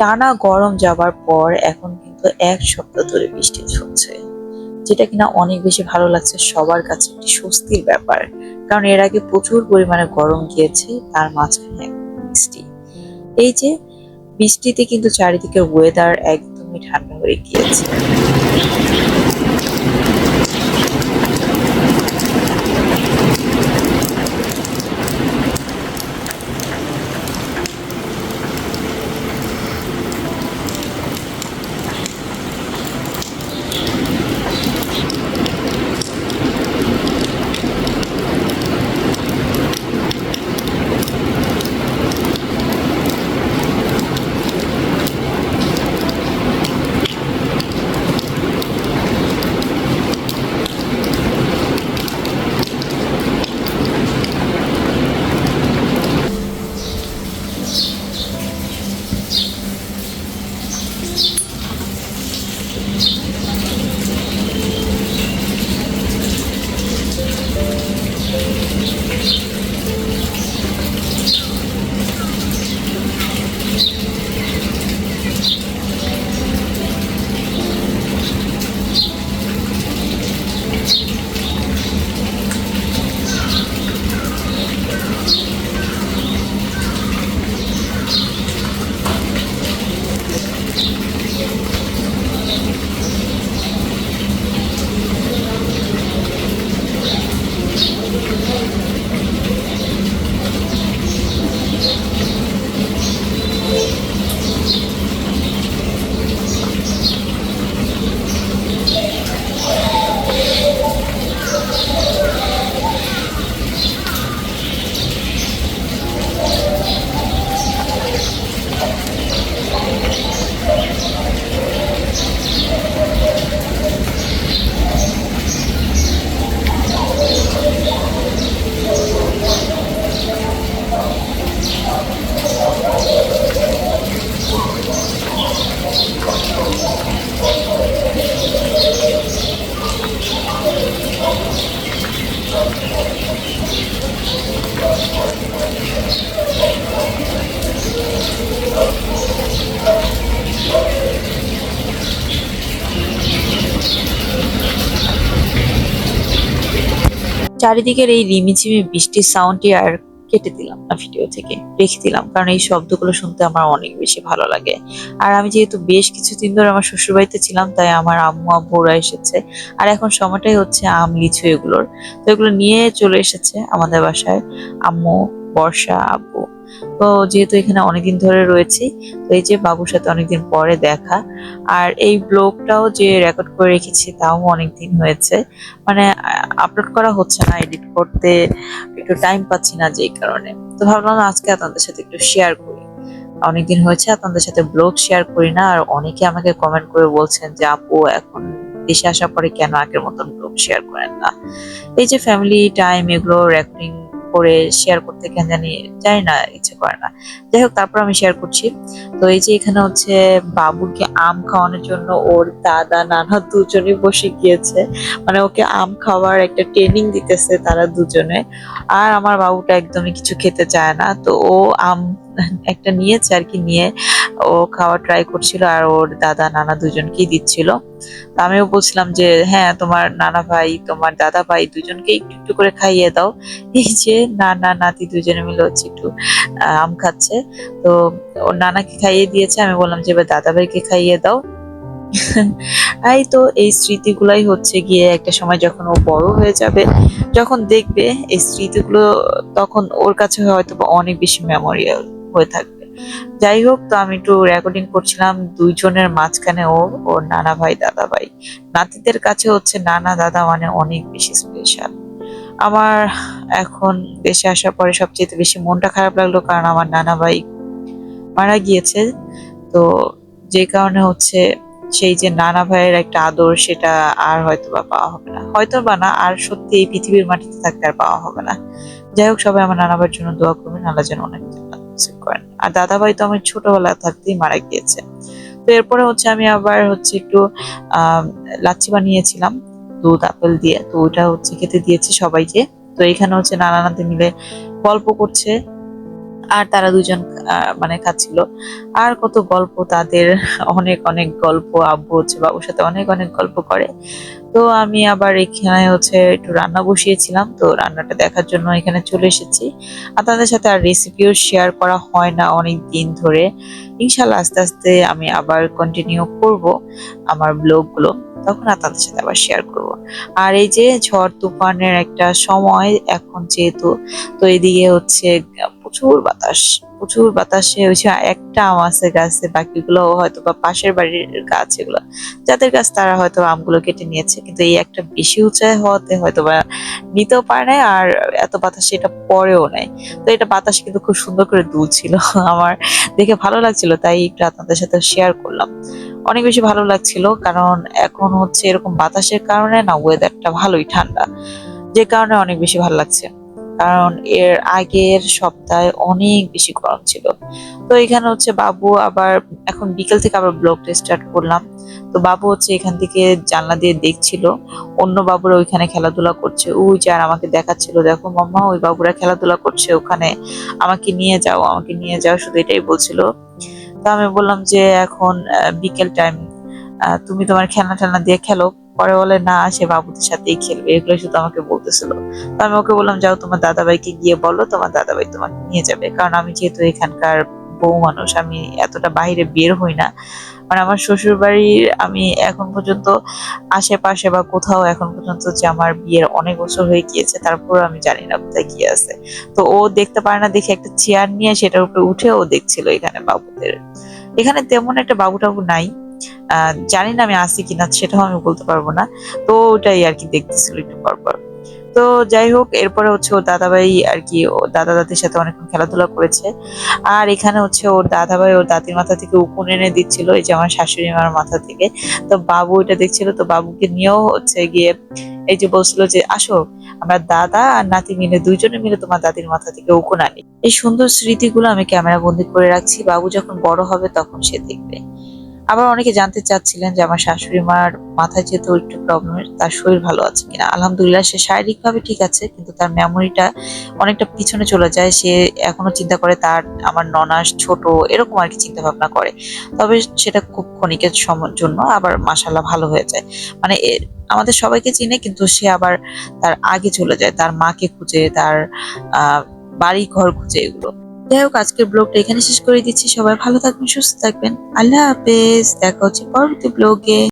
টানা গরম যাবার পর এখন কিন্তু এক সপ্তাহ ধরে বৃষ্টি হচ্ছে, যেটা কিনা অনেক বেশি ভালো লাগছে সবার কাছে, একটি স্বস্তির ব্যাপার। কারণ এর আগে প্রচুর পরিমাণে গরম গিয়েছে, তার মাঝখানে বৃষ্টি। এই যে বৃষ্টিতে কিন্তু চারিদিকে ওয়েদার একদমই ঠান্ডা হয়ে গিয়েছে। চারিদিকের এই রিমিঝিমি বৃষ্টির সাউন্ডটি আর কেটে দিলাম না ভিডিও থেকে, রেখে দিলাম। কারণ এই শব্দগুলো শুনতে আমার অনেক বেশি ভালো লাগে। আর আমি যেহেতু বেশ কিছুদিন ধরে আমার শ্বশুরবাড়িতে ছিলাম, তাই আমার আম্মু, আব্বুরা এসেছে। আর এখন সময়টাই হচ্ছে আম, লিচু এগুলোর। তো এগুলো নিয়ে চলে এসেছে আমাদের বাসায় আম্মু, বর্ষা, আব্বু। তো যেহেতু এখানে অনেকদিন ধরে রয়েছি, তো এই যে বাবুর সাথে অনেকদিন পরে দেখা। আর এই ব্লগটাও যে রেকর্ড করে রেখেছি তাও অনেকদিন হয়েছে। মানে আপলোড করা হচ্ছে না এডিট করতে একটু টাইম পাচ্ছি না যেই কারণে। তো ভাবলাম আজকে আপনাদের সাথে একটু শেয়ার করি। অনেকদিন হয়েছে, আপনাদের সাথে ব্লগ শেয়ার করি না, আর অনেকে আমাকে কমেন্ট করে বলছেন যে, আপু, এখন দেশে আসার পরে কেন আগের মতন ব্লগ শেয়ার করেন না? এই যে ফ্যামিলি টাইম এগুলো রেকর্ডিং করে শেয়ার করতে কেন জানি জানি না, ইচ্ছে করে না। যাই হোক, তারপর আমি শেয়ার করছি। তো এই যে এখানে হচ্ছে বাবুকে আম খাওয়ানোর জন্য ওর দাদা, নানা দুজনে বসে গিয়েছে। মানে ওকে আম খাওয়ার একটা ট্রেনিং দিতেছে তারা দুজনে। আর আমার বাবুটা একদমই কিছু খেতে চায় না। তো ও আম একটা নিয়েছে আর কি, নিয়ে ও খাওয়া ট্রাই করছিল আর ওর দাদা, নানা দুজনকেই দিচ্ছিল। তো আমিও বলছিলাম যে হ্যাঁ তোমার নানা ভাই, তোমার দাদা ভাই দুজনকে একটু একটু করে খাইয়ে দাও। এই যে নানা, নাতি দুজনে মিলে হচ্ছে একটু আম খাচ্ছে। তো ওর নানাকে খাইয়ে দিয়েছে। আমি বললাম যে, এবার দাদা ভাইকে খাইয়ে দাও। এই তো এই স্মৃতিগুলাই হচ্ছে গিয়ে একটা সময় যখন ও বড় হয়ে যাবে, যখন দেখবে এই স্মৃতিগুলো, তখন ওর কাছে হয়তো অনেক বেশি মেমোরিয়াল হয়ে থাকবে। যাই হোক তো আমি একটু রেকর্ডিং করছিলাম, দুইজনের মাঝখানে ও ওর নানা ভাই, দাদা ভাই। নাতিদের কাছে হচ্ছে নানা, দাদা মানে অনেক বেশি স্পেশাল আমার এখন দেশে আসার পরে সবচেয়ে বেশি মনটা খারাপ লাগল কারণ আমার নানা ভাই মারা গিয়েছে। তো যে কারণে হচ্ছে সেই যে নানা ভাইয়ের একটা আদর, সেটা আর হয়তো বা পাওয়া হবে না। হয়তো বা না, আর সত্যি এই পৃথিবীর মাটিতে থাকতে আর পাওয়া হবে না। যাই হোক সবাই আমার নানা ভাইয়ের জন্য দোয়া করবেন, আল্লাহ যেন অনেক করেন। আর দাদাভাই তো আমার ছোটবেলা থাকতেই মারা গিয়েছে। তো এরপরে হচ্ছে আমি আবার হচ্ছে একটু লাচ্ছি বানিয়েছিলাম, দুধ, আপেল দিয়ে। তো ওইটা হচ্ছে খেতে দিয়েছি সবাইকে। তো এখানে হচ্ছে নানা নাতি মিলে গল্প করছে। আর তারা দুজন মানে খাচ্ছিল। আর কত গল্প, তাদের অনেক অনেক গল্প, আব্বু হচ্ছে বাবুর সাথে অনেক অনেক গল্প করে। তো আমি আবার এখানে হচ্ছে একটু রান্না বসিয়েছিলাম। তো রান্নাটা দেখার জন্য এখানে চলে এসেছি। আর তাদের সাথে আর রেসিপিও শেয়ার করা হয় না অনেক দিন ধরে। ইনশাল্লাহ আস্তে আস্তে আমি আবার কন্টিনিউ করব আমার ব্লগগুলো তখন আর তাদের সাথে আবার শেয়ার করব। আর এই যে ঝড় তুফানের একটা সময়, এখন যেহেতু, তো এদিকে হচ্ছে প্রচুর বাতাস, প্রচুর বাতাসে হচ্ছে একটা আম আছে গাছে, বাকিগুলো হয়তো বা পাশের বাড়ির গাছ এগুলো। যাদের গাছ তারা হয়তো আমগুলো কেটে নিয়েছে, কিন্তু এই একটা বেশি উঁচায় হওয়াতে হয়তো বা নিতেও পারে নাই আর এত বাতাসে এটা পরেও নেয় তো এটা বাতাস কিন্তু খুব সুন্দর করে দুলছিল আমার। দেখে ভালো লাগছিল, তাই একটু আপনাদের সাথে শেয়ার করলাম। অনেক বেশি ভালো লাগছিল, কারণ এখন হচ্ছে এরকম বাতাসের কারণে না ওয়েদারটা ভালোই ঠান্ডা, যে কারণে অনেক বেশি ভালো লাগছে। কারণ এর আগের সপ্তাহে অনেক বেশি গরম ছিল। তো এখানে হচ্ছে বাবু আবার এখন বিকেল থেকে আবার ব্লগটা স্টার্ট করলাম। তো বাবু হচ্ছে এখান থেকে জানলা দিয়ে দেখছিল। অন্য বাবুরা ওইখানে খেলাধুলা করছে। ওই যে আর আমাকে দেখাচ্ছিল, দেখো মাম্মা, ওই বাবুরা খেলাধুলা করছে ওখানে। আমাকে নিয়ে যাও, আমাকে নিয়ে যাও। শুধু এটাই বলছিল। তো আমি বললাম যে এখন বিকেল টাইম তুমি তোমার খেলনা টেলনা দিয়ে খেলো। পরে বলে, না, সে বাবুদের সাথেই খেলবে। এগুলো শুধু আমাকে বলতেছিল। তো আমি ওকে বললাম, যাও, তোমার দাদাভাইকে গিয়ে বলো, তোমার দাদাভাই তোমাকে নিয়ে যাবে। কারণ আমি যেহেতু এখানকার বউ মানুষ, আমি এতটা বাইরে বের হই না। মানে আমার শ্বশুর বাড়ির আমি এখন পর্যন্ত আশেপাশে বা কোথাও এখন পর্যন্ত যে আমার বিয়ের অনেক বছর হয়ে গিয়েছে তারপর আমি জানি না কোথায় কি আছে। তো ও দেখতে পারে না, দেখে একটা চেয়ার নিয়ে সেটার উপরে উঠে ও দেখছিল এখানে বাবুদের। এখানে তেমন একটা বাবু টাবু নাই। জানি না আমি আসি কিনা, সেটাও আমি বলতে পারব না। তো ওটাই আর কি দেখতেছিল একটু পরপর। তো যাই হোক, এরপরে হচ্ছে ওর দাদাভাই আর কি, ও দাদা দাদির সাথে অনেকক্ষণ খেলাধুলা করেছে। আর এখানে হচ্ছে ওর দাদাভাই ওর দাদির মাথা থেকে উকুন এনে দিচ্ছিল, এই যে আমার শাশুড়ি মার মাথা থেকে। তো বাবু এটা দেখছিল, তো বাবুকে নিয়েও হচ্ছে গিয়ে এই যে বলছিল যে, আসো, আমরা দাদা আর নাতি মিলে দুইজনে মিলে তোমার দাদির মাথা থেকে উকুন আনি। এই সুন্দর স্মৃতিগুলো আমি ক্যামেরা বন্দি করে রাখছি। বাবু যখন বড় হবে তখন সে দেখবে। আবার অনেকে জানতে চাচ্ছিলেন যে আমার শাশুড়ি মার মাথায় যেহেতু একটু প্রবলেমের তার শরীর ভালো আছে কিনা? আলহামদুলিল্লাহ, সে শারীরিকভাবে ঠিক আছে, কিন্তু তার মেমোরিটা অনেকটা পিছনে চলে যায়। সে এখনও চিন্তা করে তার, আমার ননাস ছোট, এরকম আর কি চিন্তা ভাবনা করে। তবে সেটা খুব ক্ষণিকের জন্য আবার মাসাল্লাহ ভালো হয়ে যায়। মানে আমাদের সবাইকে চিনে, কিন্তু সে আবার তার আগে চলে যায়। তার মাকে খুঁজে, তার বাড়ি ঘর খুঁজে এগুলো। যাই হোক আজকের ব্লগটা এখানে শেষ করে দিচ্ছি। সবাই ভালো থাকবেন, সুস্থ থাকবেন। আল্লাহ হাফেজ। দেখা হচ্ছে পরবর্তী ব্লগে